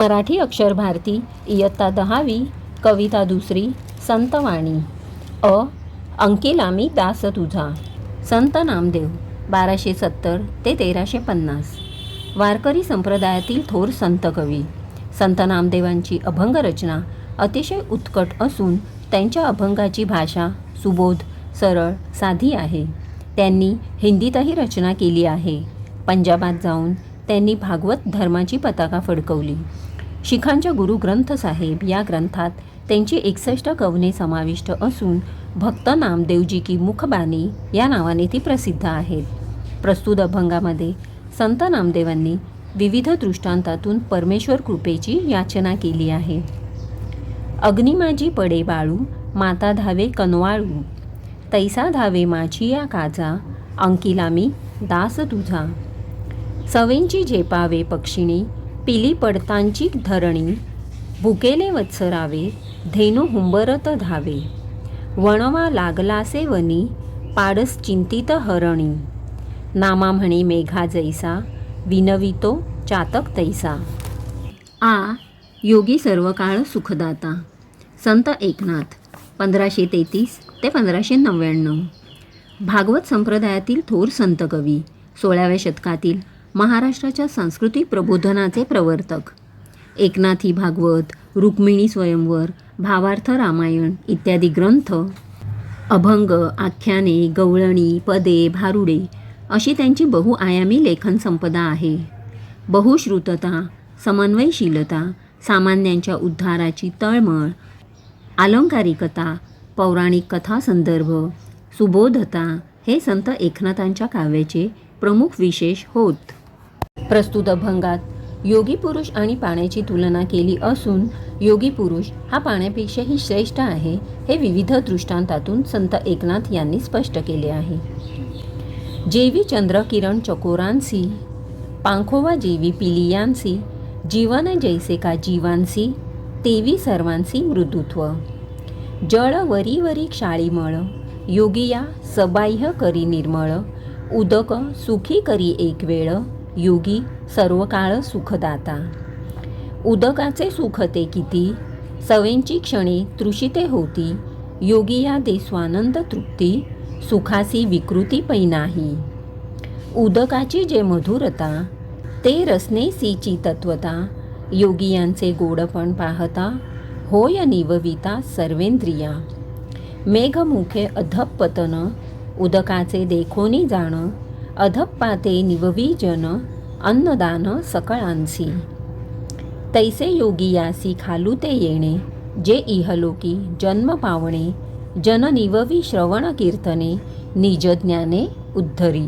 मराठी अक्षर भारती इयत्ता दहावी कविता दुसरी संतवाणी अ. अंकिलामी दास तुझा. संत नामदेव बाराशे सत्तर ते तेराशे पन्नास. वारकरी संप्रदायातील थोर संत कवी. संत नामदेवांची अभंग रचना अतिशय उत्कट असून त्यांच्या अभंगाची भाषा सुबोध सरळ साधी आहे. त्यांनी हिंदीतही रचना केली आहे. पंजाबात जाऊन त्यांनी भागवत धर्माची पताका फडकवली. शिखांच्या गुरु ग्रंथ साहेब या ग्रंथात त्यांची एकसष्ट कवने समाविष्ट असून भक्त नामदेवजी की मुखबानी या नावाने ती प्रसिद्ध आहेत. प्रस्तुत अभंगामध्ये संत नामदेवांनी विविध दृष्टांतातून परमेश्वर कृपेची याचना केली आहे. अग्निमाजी पडे बाळू माता धावे कनवाळू. तैसा धावे माझी या काजा अंकिलामी दास तुझा. सवेंची झेपावे पक्षिणी पिली पडतांची धरणी भुकेले वत्सरावे धेनू हुंबरत धावे. वणवा लागलासे वनी पाडस चिंतित हरणी. नामा म्हणे मेघा जैसा विनवितो चातक तैसा. आ योगी सर्व काळ सुखदाता. संत एकनाथ पंधराशे तेहतीस ते पंधराशे नव्याण्णव. भागवत संप्रदायातील थोर संत कवी सोळाव्या शतकातील महाराष्ट्राच्या सांस्कृतिक प्रबोधनाचे प्रवर्तक. एकनाथी भागवत रुक्मिणी स्वयंवर भावार्थ रामायण इत्यादी ग्रंथ. अभंग आख्याने गवळणी पदे भारुडे अशी त्यांची बहुआयामी लेखन संपदा आहे. बहुश्रुतता समन्वयशीलता सामान्यांच्या उद्धाराची तळमळ अलंकारिकता पौराणिक कथा संदर्भ सुबोधता हे संत एकनाथांच्या काव्याचे प्रमुख विशेष होत. प्रस्तुत अभंगात. योगी पुरुष आणि पाण्याची तुलना केली असून योगी पुरुष हा पाण्यापेक्षाही श्रेष्ठ आहे हे विविध दृष्टांतातून संत एकनाथ यांनी स्पष्ट केले आहे. जेवी चंद्र किरण चकोरांसी पांखोवा जेवी पिलियांसी जीवन जैसे का जीवांसी तेवी सर्वांसी मृदुत्व. जळ वरी वरी क्षाळीमळ योगिया सबाह्य करी निर्मळ उदक सुखी करी एक वेळ योगी सर्व काळ सुखदाता. उदकाचे सुख ते किती? सवेंची क्षणे तृषिते होती. योगिया दे स्वानंद तृप्ती सुखासी विकृती पै नाही. उदकाची जे मधुरता ते रसनेसीची तत्वता योगियांचे गोडपण पाहता होय निवविता सर्वेंद्रिया. मेघमुखे अधपतन उदकाचे देखोनी जाणं अधप्पाते निववी जन अन्नदान सकळांसी। तैसे योगियासी खालू ते येणे जे इहलोकी जन्म पावणे जन निववी श्रवण कीर्तने निजज्ञाने उद्धरी।